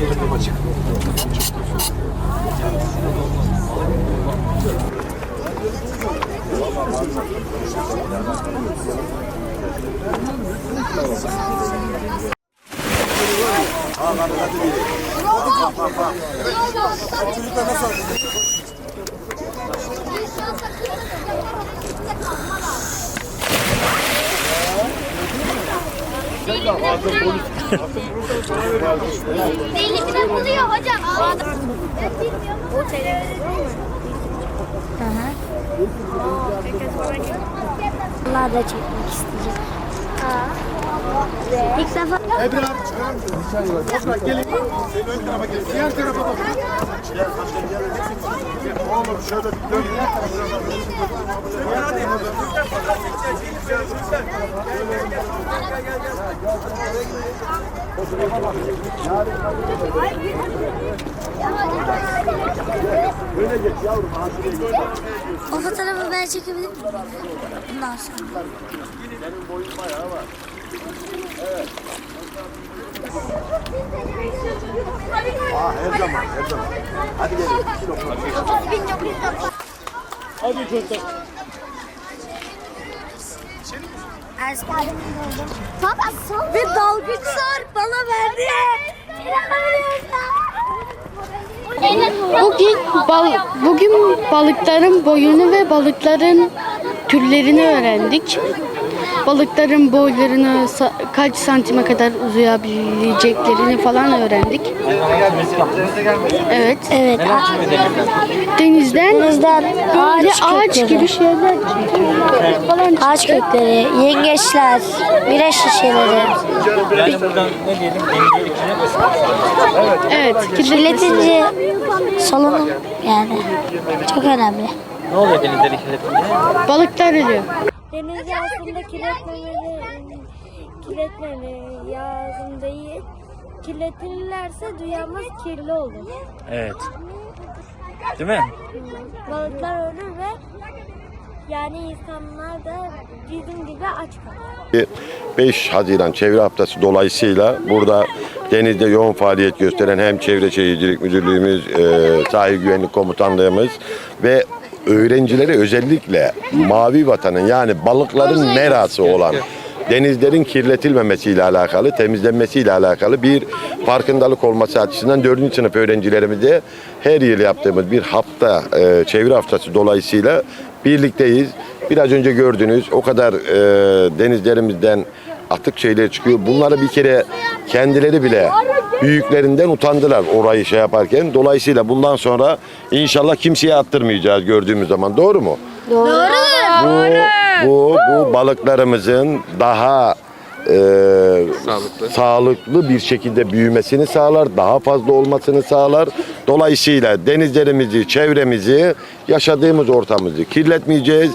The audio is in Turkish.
Yerim açık. Aa, ben de bir. Bak bak bak. Çocuklar nasıl? Elimine buluyor hocam. O televizyon Onlar da çekmek isteyecek. İlk defa Gelin. Senin ön tarafa gelin. Diğer tarafa bak. Oğlum şöyle bir dön. Böyle geç yavrum. O fotoğrafı ben çekebilir miyim? Bundan sonra. Senin boyun bayağı var. Aa her zaman her zaman. Hadi gelin. İki lokma. Hadi çocuklar. Baba son bir dalgıçlar bana verdi. Bugün bal bugün balıkların boyunu ve balıkların türlerini öğrendik. Balıkların boylarını kaç santime kadar uzayabileceklerini falan öğrendik. Evet. Evet. Denizden Denizden böyle ağaç ağaç kökleri. gibi şeyler falan Ağaç kökleri, yengeçler, bira şişeleri. Yani buradan ne diyelim. Evet. Kirletince solunum yani çok önemli. Ne oluyor denizleri kirletince? Balıklar ölüyor. Denizi aslında kirletmemeli, kirletmemeli lazım değil. Kirletirlerse dünyamız kirli olur. Evet. Değil mi? Balıklar ölür ve yani insanlar da bizim gibi aç kalır. 5 Haziran Çevre Haftası dolayısıyla burada denizde yoğun faaliyet gösteren hem Çevre Şehircilik Müdürlüğümüz, e, Sahil Güvenlik Komutanlığımız ve öğrencilere özellikle mavi vatanın yani balıkların merası olan denizlerin kirletilmemesiyle alakalı, temizlenmesiyle alakalı bir farkındalık olması açısından 4. sınıf öğrencilerimize her yıl yaptığımız bir hafta, e, çevre haftası dolayısıyla birlikteyiz. Biraz önce gördünüz o kadar e, denizlerimizden atık şeyler çıkıyor. Bunları bir kere kendileri bile büyüklerinden utandılar orayı şey yaparken. Dolayısıyla bundan sonra inşallah kimseye attırmayacağız gördüğümüz zaman. Doğru mu? Doğru. Bu, bu, bu balıklarımızın daha e, sağlıklı. bir şekilde büyümesini sağlar, daha fazla olmasını sağlar. Dolayısıyla denizlerimizi, çevremizi, yaşadığımız ortamımızı kirletmeyeceğiz.